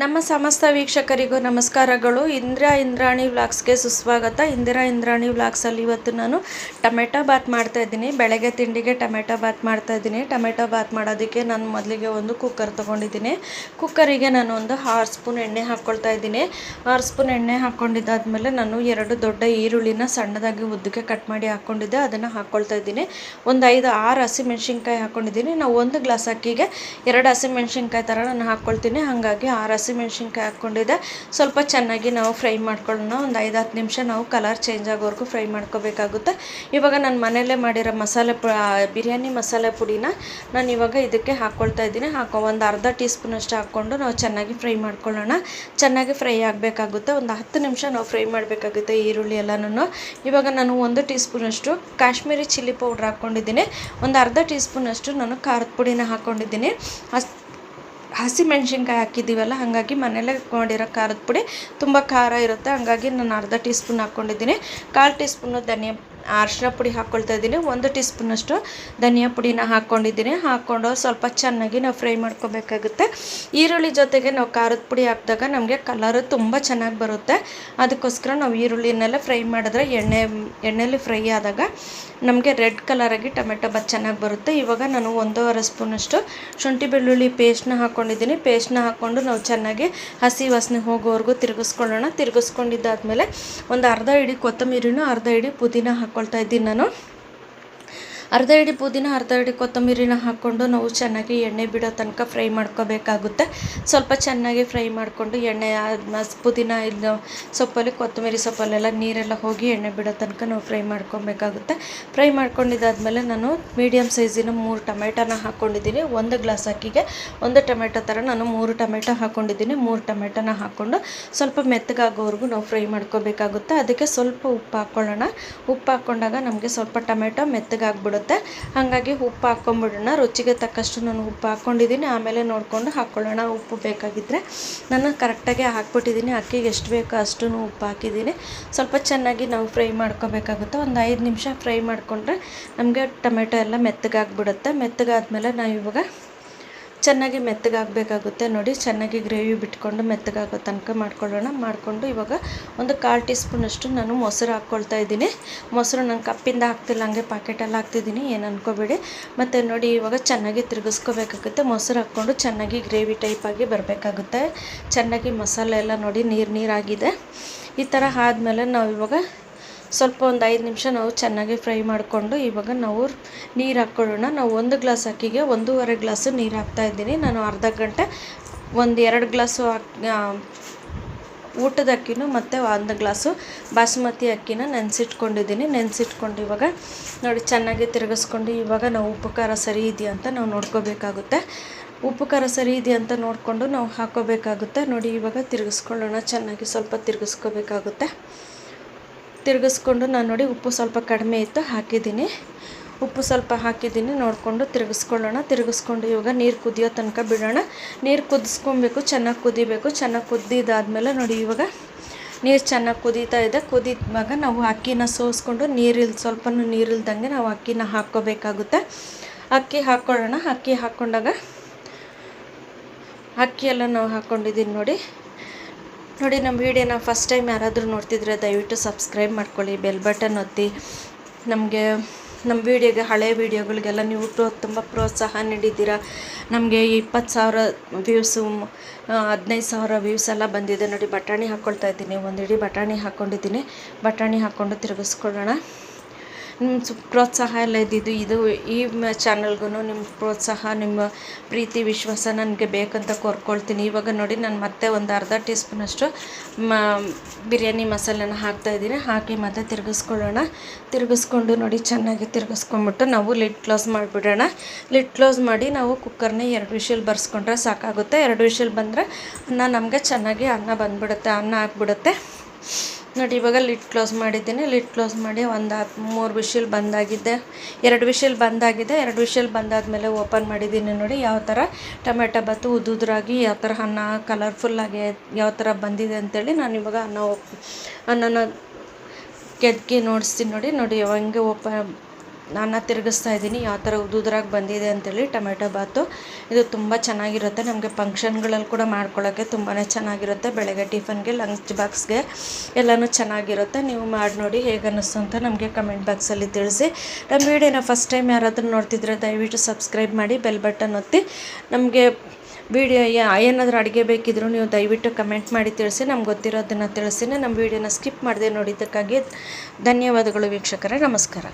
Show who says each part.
Speaker 1: ನಮ್ಮ ಸಮಸ್ತ ವೀಕ್ಷಕರಿಗೂ ನಮಸ್ಕಾರಗಳು. ಇಂದಿರಾ ಇಂದ್ರಾಣಿ ವ್ಲಾಗ್ಸ್ಗೆ ಸುಸ್ವಾಗತ. ಇಂದಿರಾ ಇಂದ್ರಾಣಿ ವ್ಲಾಗ್ಸಲ್ಲಿ ಇವತ್ತು ನಾನು ಟೊಮೆಟೊ ಬಾತ್ ಮಾಡ್ತಾ ಇದ್ದೀನಿ. ಬೆಳಗ್ಗೆ ತಿಂಡಿಗೆ ಟೊಮೆಟೊ ಬಾತ್ ಮಾಡ್ತಾ ಇದ್ದೀನಿ. ಟೊಮೆಟೊ ಬಾತ್ ಮಾಡೋದಕ್ಕೆ ನಾನು ಮೊದಲಿಗೆ ಒಂದು ಕುಕ್ಕರ್ ತೊಗೊಂಡಿದ್ದೀನಿ. ಕುಕ್ಕರಿಗೆ ನಾನು ಒಂದು ಆರು ಸ್ಪೂನ್ ಎಣ್ಣೆ ಹಾಕ್ಕೊಳ್ತಾ ಇದ್ದೀನಿ. ಆರು ಸ್ಪೂನ್ ಎಣ್ಣೆ ಹಾಕ್ಕೊಂಡಿದ್ದಾದಮೇಲೆ ನಾನು ಎರಡು ದೊಡ್ಡ ಈರುಳ್ಳಿನ ಸಣ್ಣದಾಗಿ ಉದ್ದಕ್ಕೆ ಕಟ್ ಮಾಡಿ ಹಾಕ್ಕೊಂಡಿದ್ದೆ. ಅದನ್ನು ಹಾಕ್ಕೊಳ್ತಾ ಇದ್ದೀನಿ. ಒಂದು ಐದು ಆರು ಹಸಿಮೆಣ್ಸಿನ್ಕಾಯಿ ಹಾಕ್ಕೊಂಡಿದ್ದೀನಿ. ನಾವು ಒಂದು ಗ್ಲಾಸ್ ಅಕ್ಕಿಗೆ ಎರಡು ಹಸಿಮೆಣ್ಸಿನ್ಕಾಯಿ ಥರ ನಾನು ಹಾಕ್ಕೊಳ್ತೀನಿ. ಹಾಗಾಗಿ ಆರು ಹಸಿಮೆಣ್ಸಿನ್ಕಾಯಿ ಹಾಕ್ಕೊಂಡಿದ್ದೆ. ಸ್ವಲ್ಪ ಚೆನ್ನಾಗಿ ನಾವು ಫ್ರೈ ಮಾಡ್ಕೊಳ್ಳೋಣ. ಒಂದು ಐದು ಹತ್ತು ನಿಮಿಷ ನಾವು ಕಲರ್ ಚೇಂಜ್ ಆಗೋವರೆಗೂ ಫ್ರೈ ಮಾಡ್ಕೋಬೇಕಾಗುತ್ತೆ. ಇವಾಗ ನಾನು ಮನೆಯಲ್ಲೇ ಮಾಡಿರೋ ಮಸಾಲೆ ಪು ಬಿರಿಯಾನಿ ಮಸಾಲೆ ಪುಡಿನ ನಾನು ಇವಾಗ ಇದಕ್ಕೆ ಹಾಕ್ಕೊಳ್ತಾ ಇದ್ದೀನಿ. ಹಾಕೋ ಒಂದು ಅರ್ಧ ಟೀ ಸ್ಪೂನಷ್ಟು ಹಾಕ್ಕೊಂಡು ನಾವು ಚೆನ್ನಾಗಿ ಫ್ರೈ ಮಾಡ್ಕೊಳ್ಳೋಣ. ಚೆನ್ನಾಗಿ ಫ್ರೈ ಆಗಬೇಕಾಗುತ್ತೆ. ಒಂದು ಹತ್ತು ನಿಮಿಷ ನಾವು ಫ್ರೈ ಮಾಡಬೇಕಾಗುತ್ತೆ ಈರುಳ್ಳಿ ಎಲ್ಲನೂ ಇವಾಗ ನಾನು ಒಂದು ಟೀ ಸ್ಪೂನಷ್ಟು ಕಾಶ್ಮೀರಿ ಚಿಲ್ಲಿ ಪೌಡ್ರ್ ಹಾಕ್ಕೊಂಡಿದ್ದೀನಿ. ಒಂದು ಅರ್ಧ ಟೀ ಸ್ಪೂನಷ್ಟು ನಾನು ಖಾರದ ಪುಡಿನ ಹಾಕ್ಕೊಂಡಿದ್ದೀನಿ. ಅಸ್ ಹಸಿಮೆಣ್ಸಿನ್ಕಾಯಿ ಹಾಕಿದ್ದೀವಲ್ಲ, ಹಾಗಾಗಿ ಮನೇಲೇ ಮಾಡಿರೋ ಖಾರದ ಪುಡಿ ತುಂಬ ಖಾರ ಇರುತ್ತೆ. ಹಾಗಾಗಿ ನಾನು ಅರ್ಧ ಟೀ ಸ್ಪೂನ್ ಹಾಕ್ಕೊಂಡಿದ್ದೀನಿ ಕಾಲು ಟೀ ಸ್ಪೂನು ಧನಿಯಾ ಅರಿಶಿನ ಪುಡಿ ಹಾಕ್ಕೊಳ್ತಾ ಇದ್ದೀನಿ. ಒಂದು ಟೀ ಸ್ಪೂನಷ್ಟು ಧನಿಯಾ ಪುಡಿನ ಹಾಕ್ಕೊಂಡಿದ್ದೀನಿ ಹಾಕ್ಕೊಂಡು ಸ್ವಲ್ಪ ಚೆನ್ನಾಗಿ ನಾವು ಫ್ರೈ ಮಾಡ್ಕೋಬೇಕಾಗುತ್ತೆ. ಈರುಳ್ಳಿ ಜೊತೆಗೆ ನಾವು ಖಾರದ ಪುಡಿ ಹಾಕಿದಾಗ ನಮಗೆ ಕಲರು ತುಂಬ ಚೆನ್ನಾಗಿ ಬರುತ್ತೆ. ಅದಕ್ಕೋಸ್ಕರ ನಾವು ಈರುಳ್ಳಿನೆಲ್ಲ ಫ್ರೈ ಮಾಡಿದ್ರೆ ಎಣ್ಣೆ, ಎಣ್ಣೆಲಿ ಫ್ರೈ ಆದಾಗ ನಮಗೆ ರೆಡ್ ಕಲರಾಗಿ ಟೊಮೆಟೊ ಬಾತ್ ಚೆನ್ನಾಗಿ ಬರುತ್ತೆ. ಇವಾಗ ನಾನು ಒಂದೂವರೆ ಸ್ಪೂನಷ್ಟು ಶುಂಠಿ ಬೆಳ್ಳುಳ್ಳಿ ಪೇಸ್ಟ್ನ ಹಾಕ್ಕೊಂಡಿದ್ದೀನಿ ಪೇಸ್ಟ್ನ ಹಾಕ್ಕೊಂಡು ನಾವು ಚೆನ್ನಾಗಿ ಹಸಿ ವಾಸನೆ ಹೋಗೋವರೆಗೂ ತಿರುಗಿಸ್ಕೊಳ್ಳೋಣ. ತಿರುಗಿಸ್ಕೊಂಡಿದ್ದಾದ್ಮೇಲೆ ಒಂದು ಅರ್ಧ ಇಡೀ ಕೊತ್ತಂಬರಿನೂ ಅರ್ಧ ಇಡೀ ಪುದೀನ ಹಾಕ್ಕೊಳ್ತಾ ಇದ್ದೀನಿ ನಾನು. ಅರ್ಧ ಹಿಡಿ ಪುದೀನ ಅರ್ಧ ಹಿಡಿ ಕೊತ್ತಂಬರಿನ ಹಾಕ್ಕೊಂಡು ನಾವು ಚೆನ್ನಾಗಿ ಎಣ್ಣೆ ಬಿಡೋ ತನಕ ಫ್ರೈ ಮಾಡ್ಕೋಬೇಕಾಗುತ್ತೆ. ಸ್ವಲ್ಪ ಚೆನ್ನಾಗಿ ಫ್ರೈ ಮಾಡಿಕೊಂಡು ಎಣ್ಣೆ ಪುದೀನ ಇದು ಸೊಪ್ಪಲ್ಲಿ, ಕೊತ್ತಂಬರಿ ಸೊಪ್ಪಲ್ಲೆಲ್ಲ ನೀರೆಲ್ಲ ಹೋಗಿ ಎಣ್ಣೆ ಬಿಡೋ ತನಕ ನಾವು ಫ್ರೈ ಮಾಡ್ಕೊಬೇಕಾಗುತ್ತೆ. ಫ್ರೈ ಮಾಡ್ಕೊಂಡಿದ್ದಾದ್ಮೇಲೆ ನಾನು ಮೀಡಿಯಮ್ ಸೈಜಿನ ಮೂರು ಟೊಮೆಟೋನ ಹಾಕ್ಕೊಂಡಿದ್ದೀನಿ ಒಂದು ಗ್ಲಾಸ್ ಅಕ್ಕಿಗೆ ಒಂದು ಟೊಮೆಟೊ ಥರ ನಾನು ಮೂರು ಟೊಮೆಟೊ ಹಾಕ್ಕೊಂಡಿದ್ದೀನಿ ಮೂರು ಟೊಮೆಟೊನ ಹಾಕ್ಕೊಂಡು ಸ್ವಲ್ಪ ಮೆತ್ತಗಾಗೋವರೆಗೂ ನಾವು ಫ್ರೈ ಮಾಡ್ಕೋಬೇಕಾಗುತ್ತೆ. ಅದಕ್ಕೆ ಸ್ವಲ್ಪ ಉಪ್ಪು ಹಾಕ್ಕೊಳ್ಳೋಣ ಉಪ್ಪು ಹಾಕ್ಕೊಂಡಾಗ ನಮಗೆ ಸ್ವಲ್ಪ ಟೊಮೆಟೊ ಮೆತ್ತಗಾಗ್ಬಿಡುತ್ತೆ. ಹಾಗಾಗಿ ಉಪ್ಪು ಹಾಕ್ಕೊಂಬಿಡೋಣ. ರುಚಿಗೆ ತಕ್ಕಷ್ಟು ನಾನು ಉಪ್ಪು ಹಾಕ್ಕೊಂಡಿದ್ದೀನಿ. ಆಮೇಲೆ ನೋಡಿಕೊಂಡು ಹಾಕ್ಕೊಳ್ಳೋಣ. ಉಪ್ಪು ಬೇಕಾಗಿದ್ದರೆ ನಾನು ಕರೆಕ್ಟಾಗಿ ಹಾಕ್ಬಿಟ್ಟಿದ್ದೀನಿ. ಅಕ್ಕಿಗೆ ಎಷ್ಟು ಬೇಕೋ ಅಷ್ಟು ಉಪ್ಪು ಹಾಕಿದ್ದೀನಿ. ಸ್ವಲ್ಪ ಚೆನ್ನಾಗಿ ನಾವು ಫ್ರೈ ಮಾಡ್ಕೋಬೇಕಾಗುತ್ತೆ. ಒಂದು ಐದು ನಿಮಿಷ ಫ್ರೈ ಮಾಡಿಕೊಂಡ್ರೆ ನಮಗೆ ಟೊಮೆಟೊ ಎಲ್ಲ ಮೆತ್ತಗಾಗ್ಬಿಡುತ್ತೆ. ಮೆತ್ತಗಾದ್ಮೇಲೆ ನಾವು ಇವಾಗ ಚೆನ್ನಾಗಿ ಮೆತ್ತಗಾಗಬೇಕಾಗುತ್ತೆ. ನೋಡಿ, ಚೆನ್ನಾಗಿ ಗ್ರೇವಿ ಬಿಟ್ಕೊಂಡು ಮೆತ್ತಗಾಗೋ ತನಕ ಮಾಡ್ಕೊಳ್ಳೋಣ. ಮಾಡಿಕೊಂಡು ಇವಾಗ ಒಂದು ಕಾಲು ಟೀ ಸ್ಪೂನಷ್ಟು ನಾನು ಮೊಸರು ಹಾಕ್ಕೊಳ್ತಾ ಇದ್ದೀನಿ. ಮೊಸರು ನಾನು ಕಪ್ಪಿಂದ ಹಾಕ್ತಿಲ್ಲ, ಹಂಗೆ ಪ್ಯಾಕೆಟಲ್ಲಿ ಹಾಕ್ತಿದ್ದೀನಿ. ಏನು ಅನ್ಕೋಬೇಡಿ. ಮತ್ತು ನೋಡಿ, ಇವಾಗ ಚೆನ್ನಾಗಿ ತಿರುಗಿಸ್ಕೋಬೇಕಾಗುತ್ತೆ. ಮೊಸರು ಹಾಕ್ಕೊಂಡು ಚೆನ್ನಾಗಿ ಗ್ರೇವಿ ಟೈಪಾಗಿ ಬರಬೇಕಾಗುತ್ತೆ. ಚೆನ್ನಾಗಿ ಮಸಾಲೆ ಎಲ್ಲ ನೋಡಿ, ನೀರು ನೀರಾಗಿದೆ. ಈ ಥರ ಆದಮೇಲೆ ನಾವು ಇವಾಗ ಸ್ವಲ್ಪ ಒಂದು ಐದು ನಿಮಿಷ ನಾವು ಚೆನ್ನಾಗಿ ಫ್ರೈ ಮಾಡಿಕೊಂಡು ಇವಾಗ ನಾವು ನೀರು ಹಾಕ್ಕೊಳ್ಳೋಣ ನಾವು ಒಂದು ಗ್ಲಾಸ್ ಅಕ್ಕಿಗೆ ಒಂದೂವರೆ ಗ್ಲಾಸು ನೀರು ಹಾಕ್ತಾ ಇದ್ದೀನಿ. ನಾನು ಅರ್ಧ ಗಂಟೆ ಒಂದು ಎರಡು ಗ್ಲಾಸು ಊಟದ ಅಕ್ಕಿನೂ ಮತ್ತು ಒಂದು ಗ್ಲಾಸು ಬಾಸುಮತಿ ಅಕ್ಕಿನ ನೆನೆಸಿಟ್ಕೊಂಡಿದ್ದೀನಿ. ನೆನೆಸಿಟ್ಕೊಂಡು ಇವಾಗ ನೋಡಿ ಚೆನ್ನಾಗಿ ತಿರುಗಿಸ್ಕೊಂಡು ಇವಾಗ ನಾವು ಉಪ್ಪು ಖಾರ ಸರಿ ಇದೆಯಾ ಅಂತ ನಾವು ನೋಡ್ಕೋಬೇಕಾಗುತ್ತೆ. ಉಪ್ಪು ಖಾರ ಸರಿ ಇದೆಯಾ ಅಂತ ನೋಡಿಕೊಂಡು ನಾವು ಹಾಕೋಬೇಕಾಗುತ್ತೆ. ನೋಡಿ ಇವಾಗ ತಿರುಗಿಸ್ಕೊಳ್ಳೋಣ. ಚೆನ್ನಾಗಿ ಸ್ವಲ್ಪ ತಿರುಗಿಸ್ಕೋಬೇಕಾಗುತ್ತೆ. ತಿರುಗಿಸ್ಕೊಂಡು ನಾನು ನೋಡಿ ಉಪ್ಪು ಸ್ವಲ್ಪ ಕಡಿಮೆ ಇತ್ತು, ಹಾಕಿದ್ದೀನಿ. ಉಪ್ಪು ಸ್ವಲ್ಪ ಹಾಕಿದ್ದೀನಿ, ನೋಡಿಕೊಂಡು ತಿರುಗಿಸ್ಕೊಳ್ಳೋಣ. ತಿರುಗಿಸ್ಕೊಂಡು ಇವಾಗ ನೀರು ಕುದಿಯೋ ತನಕ ಬಿಡೋಣ. ನೀರು ಕುದಿಸ್ಕೊಬೇಕು, ಚೆನ್ನಾಗಿ ಕುದಿಬೇಕು. ಚೆನ್ನಾಗಿ ಕುದ್ದಿದ್ದಾದಮೇಲೆ ನೋಡಿ ಇವಾಗ ನೀರು ಚೆನ್ನಾಗಿ ಕುದೀತಾ ಇದೆ. ಕುದಿದ್ವಾಗ ನಾವು ಅಕ್ಕಿನ ಸೋಸ್ಕೊಂಡು ನೀರಿಲ್ ಸ್ವಲ್ಪ ನೀರಿಲ್ದಂಗೆ ನಾವು ಅಕ್ಕಿನ ಹಾಕ್ಕೋಬೇಕಾಗುತ್ತೆ. ಅಕ್ಕಿ ಹಾಕ್ಕೊಳ್ಳೋಣ. ಅಕ್ಕಿ ಹಾಕ್ಕೊಂಡಾಗ ಅಕ್ಕಿ ಎಲ್ಲ ನಾವು ಹಾಕ್ಕೊಂಡಿದ್ದೀನಿ ನೋಡಿ. ನೋಡಿ, ನಮ್ಮ ವೀಡಿಯೋನ ಫಸ್ಟ್ ಟೈಮ್ ಯಾರಾದರೂ ನೋಡ್ತಿದ್ರೆ ದಯವಿಟ್ಟು ಸಬ್ಸ್ಕ್ರೈಬ್ ಮಾಡ್ಕೊಳ್ಳಿ ಬೆಲ್ ಬಟನ್ ಒತ್ತಿ. ನಮಗೆ, ನಮ್ಮ ವೀಡಿಯೋಗೆ ಹಳೆ ವೀಡಿಯೋಗಳಿಗೆಲ್ಲ ನೀವು ಪ್ರೋ, ತುಂಬ ಪ್ರೋತ್ಸಾಹ ನೀಡಿದ್ದೀರಾ. ನಮಗೆ ಇಪ್ಪತ್ತು ಸಾವಿರ ವ್ಯೂಸು ಹದಿನೈದು ಸಾವಿರ ವ್ಯೂಸ್ ಎಲ್ಲ ಬಂದಿದೆ. ನೋಡಿ, ಬಟಾಣಿ ಹಾಕ್ಕೊಳ್ತಾ ಇದ್ದೀನಿ. ಒಂದು ಇಡೀ ಬಟಾಣಿ ಹಾಕ್ಕೊಂಡಿದ್ದೀನಿ ಬಟಾಣಿ ಹಾಕ್ಕೊಂಡು ತಿರುಗಿಸ್ಕೊಳ್ಳೋಣ. ನಿಮ್ಮ ಪ್ರೋತ್ಸಾಹ ಎಲ್ಲ ಇದ್ದಿದ್ದು ಇದು ಈ ಚಾನಲ್ಗೂ ನಿಮ್ಮ ಪ್ರೋತ್ಸಾಹ, ನಿಮ್ಮ ಪ್ರೀತಿ, ವಿಶ್ವಾಸ ನನಗೆ ಬೇಕಂತ ಕೋರ್ಕೊಳ್ತೀನಿ. ಇವಾಗ ನೋಡಿ ನಾನು ಮತ್ತೆ ಒಂದು ಅರ್ಧ ಟೀ ಸ್ಪೂನಷ್ಟು ಮ ಬಿರಿಯಾನಿ ಮಸಾಲೆನ ಹಾಕ್ತಾಯಿದ್ದೀನಿ ಹಾಕಿ ಮತ್ತೆ ತಿರುಗಿಸ್ಕೊಳ್ಳೋಣ. ತಿರುಗಿಸ್ಕೊಂಡು ನೋಡಿ ಚೆನ್ನಾಗಿ ತಿರುಗಿಸ್ಕೊಂಬಿಟ್ಟು ನಾವು ಲಿಡ್ ಕ್ಲೋಸ್ ಮಾಡಿಬಿಡೋಣ. ಲಿಡ್ ಕ್ಲೋಸ್ ಮಾಡಿ ನಾವು ಕುಕ್ಕರ್ನ ಎರಡು ವಿಷಲ್ ಬರ್ಸ್ಕೊಂಡ್ರೆ ಸಾಕಾಗುತ್ತೆ. ಎರಡು ವಿಷಲ್ ಬಂದರೆ ಅನ್ನ ನಮಗೆ ಚೆನ್ನಾಗಿ ಅನ್ನ ಬಂದ್ಬಿಡುತ್ತೆ, ಅನ್ನ ಹಾಕ್ಬಿಡುತ್ತೆ ನೋಡಿ, ಇವಾಗ ಲಿಡ್ ಕ್ಲೋಸ್ ಮಾಡಿದ್ದೀನಿ. ಲಿಡ್ ಕ್ಲೋಸ್ ಮಾಡಿ ಒಂದು ಮೂರು ವಿಷಲ್ ಬಂದಾಗಿದೆ. ಎರಡು ವಿಷಲ್ ಬಂದಾಗಿದೆ. ಎರಡು ವಿಷಲ್ ಬಂದಾದಮೇಲೆ ಓಪನ್ ಮಾಡಿದ್ದೀನಿ ನೋಡಿ, ಯಾವ ಥರ ಟೊಮೆಟೊ ಬತ್ತು ಉದುದ್ರಾಗಿ, ಯಾವ ಥರ ಅನ್ನ ಕಲರ್ಫುಲ್ಲಾಗಿ ಯಾವ ಥರ ಬಂದಿದೆ ಅಂತೇಳಿ ನಾನು ಇವಾಗ ಅನ್ನ ಅನ್ನನ ಕೆದಕಿ ನೋಡಿಸ್ತೀನಿ ನೋಡಿ. ನೋಡಿ ಹಂಗೆ ಓಪ ನಾನು ತಿರುಗಿಸ್ತಾ ಇದ್ದೀನಿ. ಯಾವ ಥರ ಉದುದ್ರಾಗಿ ಬಂದಿದೆ ಅಂತೇಳಿ ಟೊಮೆಟೊ ಬಾತು. ಇದು ತುಂಬ ಚೆನ್ನಾಗಿರುತ್ತೆ. ನಮಗೆ ಫಂಕ್ಷನ್ಗಳಲ್ಲಿ ಕೂಡ ಮಾಡ್ಕೊಳ್ಳೋಕ್ಕೆ ತುಂಬಾ ಚೆನ್ನಾಗಿರುತ್ತೆ. ಬೆಳಗ್ಗೆ ಟಿಫನ್ಗೆ, ಲಂಚ್ ಬಾಕ್ಸ್ಗೆ ಎಲ್ಲನೂ ಚೆನ್ನಾಗಿರುತ್ತೆ. ನೀವು ಮಾಡಿ ನೋಡಿ ಹೇಗೆ ಅನ್ನಿಸ್ತು ಅಂತ ನಮಗೆ ಕಮೆಂಟ್ ಬಾಕ್ಸಲ್ಲಿ ತಿಳಿಸಿ. ನಮ್ಮ ವೀಡಿಯೋನ ಫಸ್ಟ್ ಟೈಮ್ ಯಾರಾದರೂ ನೋಡ್ತಿದ್ರೆ ದಯವಿಟ್ಟು ಸಬ್ಸ್ಕ್ರೈಬ್ ಮಾಡಿ, ಬೆಲ್ ಬಟನ್ ಒತ್ತಿ. ನಮಗೆ ವಿಡಿಯೋ ಏನಾದರೂ ಅಡುಗೆ ಬೇಕಿದ್ರೂ ನೀವು ದಯವಿಟ್ಟು ಕಮೆಂಟ್ ಮಾಡಿ ತಿಳಿಸಿ. ನಮ್ಗೆ ಗೊತ್ತಿರೋದನ್ನು ತಿಳಿಸಿನೇ ನಮ್ಮ ವೀಡಿಯೋನ ಸ್ಕಿಪ್ ಮಾಡದೆ ನೋಡಿದ್ದಕ್ಕಾಗಿ ಧನ್ಯವಾದಗಳು ವೀಕ್ಷಕರೇ. ನಮಸ್ಕಾರ.